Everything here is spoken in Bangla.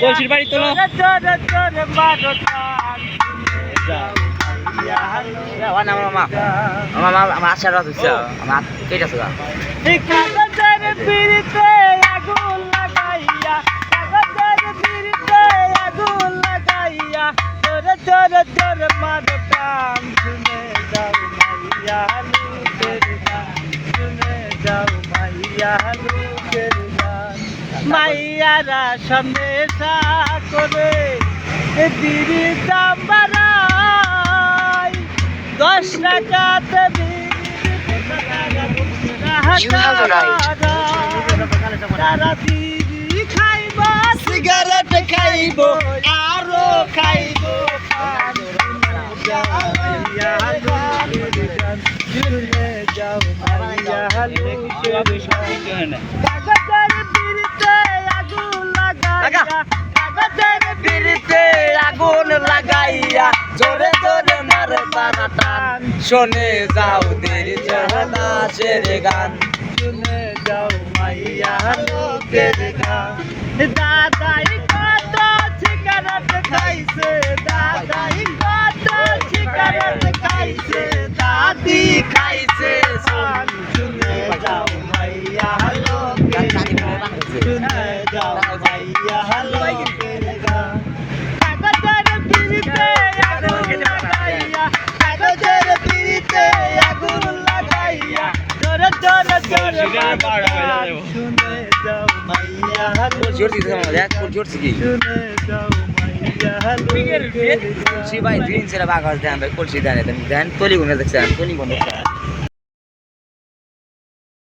কলসির বাড়ি তোলো। আমার আশা রাত হচ্ছে আমার কেটে আগুন লাগাইয়া আগুন লাগাইয়া যাও মাইয়া লুকের গান মাইয়ারা সন্দেশা করে বিড়ি দাম বাড়ায় দশ টাকাতে. তারা বিড়ি খাইব সিগারেট খাইব আরও খাইব যাও। শোনে যাও দেরি দাসের গান শুনে যাও মাইয়া লোকের গান দাদাই কত সিগারেট খাইছে দাদাই কত সিগারেট খাইছে দাদি খাইছে যাও মাইয়া গান শুনে যাও মাইয়া গান কাগজের পিড়িতে আগুন লাগাইয়া কাগজের পিড়িতে আগুন তলি গুনে দেখছেন তলি গুনে